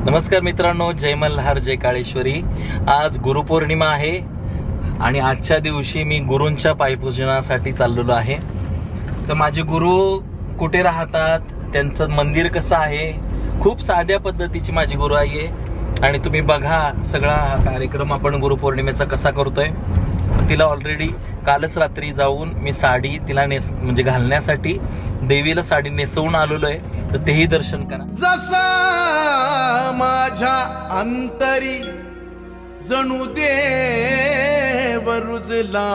नमस्कार मित्रांनो जय मल्हार जय काळेश्वरी. आज गुरुपौर्णिमा आहे आणि आजच्या दिवशी मी गुरूंच्या पायपूजनासाठी चाललेलो आहे. तर माझे गुरु कुठे राहतात त्यांचं मंदिर कसं आहे खूप साध्या पद्धतीची माझी गुरु आई आहे. आणि तुम्ही बघा सगळा हा कार्यक्रम आपण गुरुपौर्णिमेचा कसा करतोय. तिला ऑलरेडी कालच रात्री जाऊन मी साडी तिला नेस म्हणजे घालण्यासाठी देवीला साडी नेसवून आलेलो आहे तर तेही दर्शन करा. जसा माझ्या अंतरी जणू देव रुजला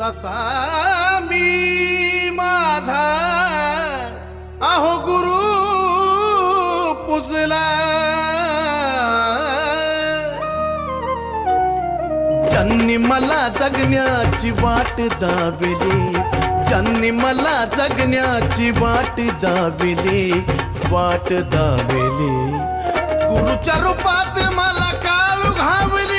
तसा मी माझा अहो गुरु पुजला. ज्यांनी मला जगण्याची वाट दाविली ज्यांनी मला जगण्याची वाट दाविली वाट दाविली. गुरुच्या रूपात मला काळ घावली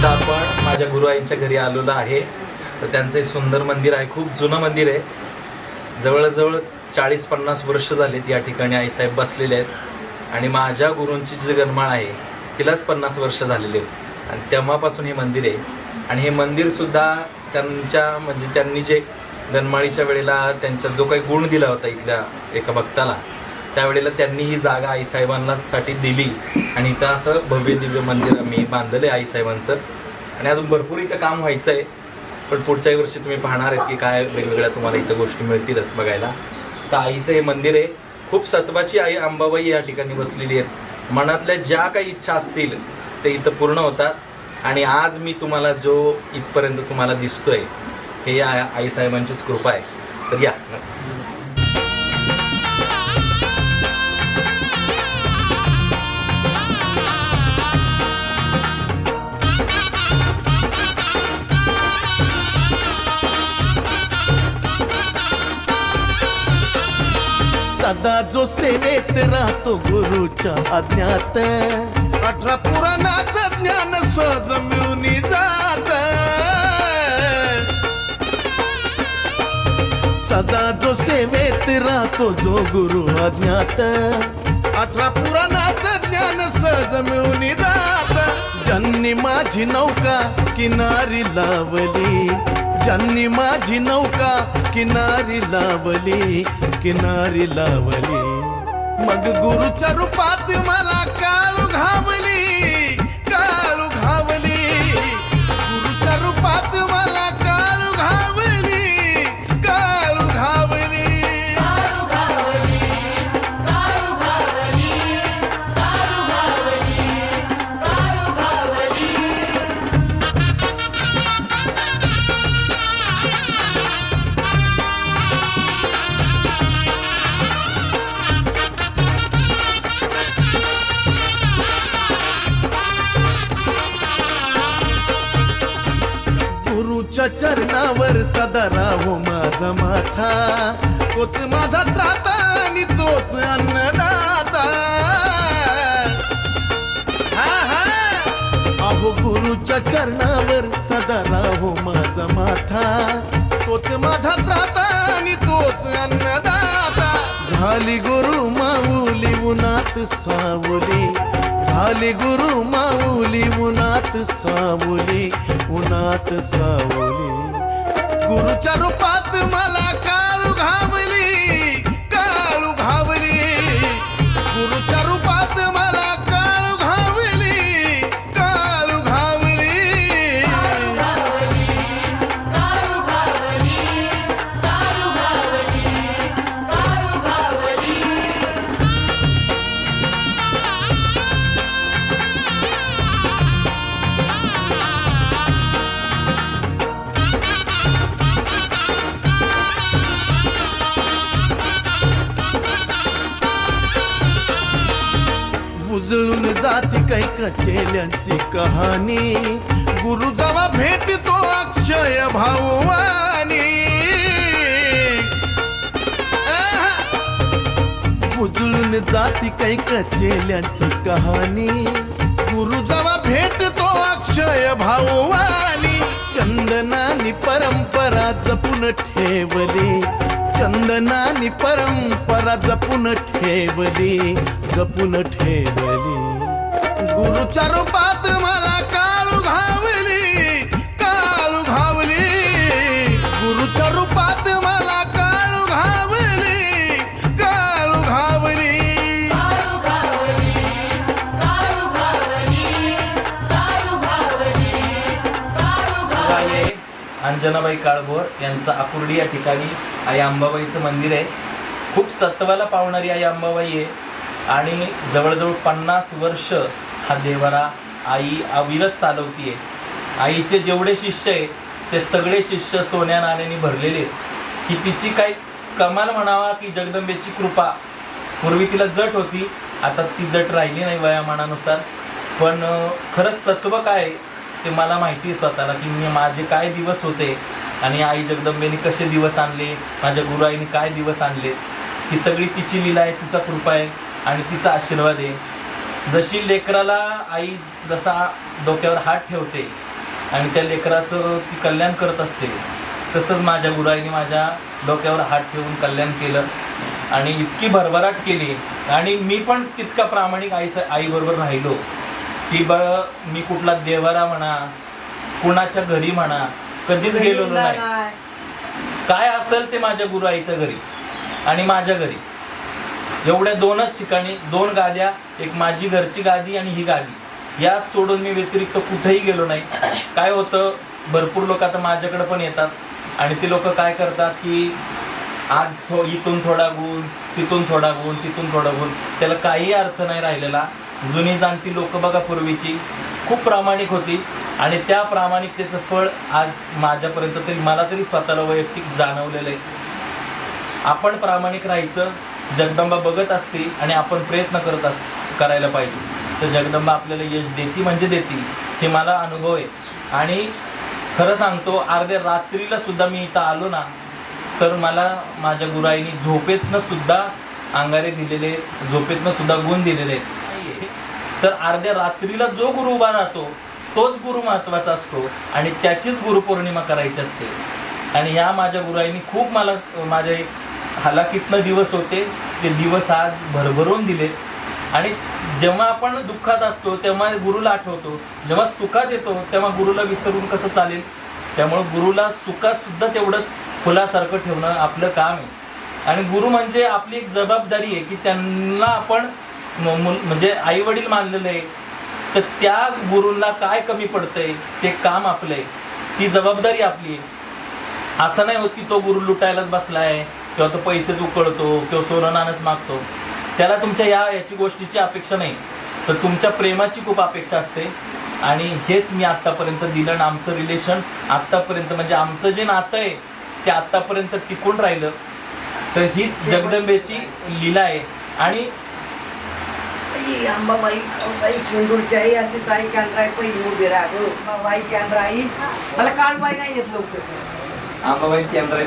आता आपण माझ्या गुरुआईंच्या घरी आलेलो आहे. तर त्यांचं एक सुंदर मंदिर आहे. खूप जुनं मंदिर आहे. जवळजवळ चाळीस पन्नास वर्ष झालीत या ठिकाणी आईसाहेब बसलेले आहेत. आणि माझ्या गुरूंची जी गणमाळ आहे तिलाच पन्नास वर्ष झालेली आहेत. आणि तेव्हापासून हे मंदिर आहे. आणि हे मंदिरसुद्धा त्यांच्या म्हणजे त्यांनी जे गणमाळीच्या वेळेला त्यांचा जो काही गुण दिला होता इथल्या एका भक्ताला त्यावेळेला त्यांनी ही जागा आईसाहेबांना साठी दिली. आणि इथं असं भव्य दिव्य मंदिर आम्ही बांधलेलं आहे आईसाहेबांचं आणि अजून भरपूर इथं काम व्हायचं आहे पण पुढच्याही वर्षी तुम्ही पाहणार आहेत की काय वेगवेगळ्या तुम्हाला इथं गोष्टी मिळतीलच बघायला. तर आईचं हे मंदिर आहे. खूप सत्वाची आई अंबाबाई या ठिकाणी बसलेली आहेत. मनातल्या ज्या काही इच्छा असतील ते इथं पूर्ण होतात. आणि आज मी तुम्हाला जो इथपर्यंत तुम्हाला दिसतोय हे या आईसाहेबांचीच कृपा आहे. तर या. दादा जो सेवेत राहतो गुरुच्या आज्ञात. अठरा पुराणाचं ज्ञान सहज मिळून जात. सदा जो सेवेत राहतो जो गुरु अज्ञात अठरा पुराणाचं ज्ञान सहज मिळून जात. ज्यांनी माझी नौका किनारी लावली ज्यांनी माझी नौका किनारी लावली किनारी लावली. मग गुरुच्या रूपात मला काळ घावली गुरुच्या चरणावर सदा राहो माझा माथा. तोच माझा त्राता आणि तोच अन्नदाता. हा हा. अहो गुरुच्या चरणावर सदा राहो माझा माथा. तोच माझा त्राता आणि तोच अन्नदाता. झाली गुरु माऊली उन्हात सावली. झाली गुरु माऊली उन्हात सावली उन्हात सावली. गुरुच्या रूपात मला काल घावली उजळून जाती काही चेल्यांची कहाणी. गुरु जवा भेटतो अक्षय भाववानी उजळून जाती काही चेल्यांची कहाणी. गुरु जवा भेटतो अक्षय भाववानी चंदनानी परंपरा जपून ठेवली. चंदनानी परंपरा जपून ठेवली जपून ठेवली. गुरुच्या रूपात मला काळू घावली काळू घावली गुरुच्या रूपात मला काळू घावली काळू घावली अंजनाबाई काळभोर यांचा आकुर्डी या ठिकाणी आई अंबाबाईचं मंदिर आहे. खूप सत्वाला पावणारी आई अंबाबाई आहे. आणि जवळजवळ पन्नास वर्ष हा देवारा आई अविरत चालवतीये. आईचे जेवढे शिष्य आहे ते सगळे शिष्य सोन्या नाण्याने भरलेले आहेत. की तिची काही कमाल म्हणावा की जगदंबेची कृपा. पूर्वी तिला जट होती आता ती जट राहिली नाही वयामानानुसार. पण खरंच सत्व काय आहे ते मला माहिती आहे स्वतःला की मी माझे काय दिवस होते आणि आई जगदंबेने कसे दिवस आणले माझ्या गुरुआईने काय दिवस आणले. ही सगळी तिची लीला आहे तिचा कृपा आहे आणि तिचा आशीर्वाद आहे. जशी लेकराला आई जसा डोक्यावर हात ठेवते आणि त्या लेकराचं ती कल्याण करत असते तसंच माझ्या गुरुआईने माझ्या डोक्यावर हात ठेवून कल्याण केलं आणि इतकी भरभराट केली. आणि मी पण तितका प्रामाणिक आई आईबरोबर राहिलो. की बळ मी कुठला देवारा म्हणा कुणाच्या घरी म्हणा कधीच गेलो नाही. काय असेल ते माझ्या गुरुआईच्या घरी. आणि माझ्या घरी. एवढ्या दोनच ठिकाणी दोन गाद्या एक माझी घरची गादी आणि ही गादी. या सोडून मी व्यतिरिक्त कुठेही गेलो नाही. काय होतं भरपूर लोक आता माझ्याकडे पण येतात. आणि ते लोक काय करतात की आज थो इथून थोडा गुण तिथून थोडा गुण तिथून थोडा गुण. त्याला काही अर्थ नाही राहिलेला. जुनी जाणती लोक बघा पूर्वीची. खूप प्रामाणिक होती. आणि त्या प्रामाणिकतेचं फळ आज माझ्यापर्यंत तरी मला तरी स्वतःला वैयक्तिक जाणवलेलं आहे. आपण प्रामाणिक राहायचं जगदंबा बघत असते आणि आपण प्रयत्न करत अस करायला पाहिजे. तर जगदंबा आपल्याला यश देती म्हणजे देती हे मला अनुभव आहे. आणि खरं सांगतो अर्ध्या रात्रीला सुद्धा मी इथं आलो ना तर मला माझ्या गुराईनी झोपेतनं सुद्धा अंगारे दिलेले झोपेतनं सुद्धा गुण दिलेले आहेत. तर अर्ध्या रात्रीला जो गुरु उभा राहतो तोच गुरु महत्त्वाचा असतो आणि त्याचीच गुरुपौर्णिमा करायची असते. आणि या माझ्या गुराईनी खूप मला माझ्या हालाकीतनं दिवस होते ते दिवस आज भरभरून दिले. आणि जेव्हा आपण दुःखात असतो तेव्हा गुरुला आठवतो. जेव्हा सुखात येतो तेव्हा गुरुला विसरून कसं चालेल? त्यामुळे गुरुला सुखात सुद्धा तेवढंच फुलासारखं ठेवणं आपलं काम आहे. आणि गुरु म्हणजे आपली एक जबाबदारी आहे की त्यांना आपण म्हणजे आई वडील मानलेलं आहे. तर त्या गुरुला काय कमी पडतंय ते काम आपलं आहे. ती जबाबदारी आपली आहे. असं नाही होत की तो गुरु लुटायलाच बसला आहे किंवा तो पैसेच उकळतो किंवा सोनं नाणंच मागतो. त्याला तुमच्या या याची गोष्टीची अपेक्षा नाही. तर तुमच्या प्रेमाची खूप अपेक्षा असते. आणि हेच मी आत्तापर्यंत दिलं आणि आमचं रिलेशन आत्तापर्यंत म्हणजे आमचं जे नातं आहे ते आत्तापर्यंत टिकून राहिलं. तर हीच जगदंबेची लीला आहे. आणि आई अंबाबाई बाई चुंदूरची आई अशी आई कॅनराई पहिली उभी राहा. बाई कॅनराई मला काढवाय नाही येत लवकर. आंबाबाई केंद्र आहे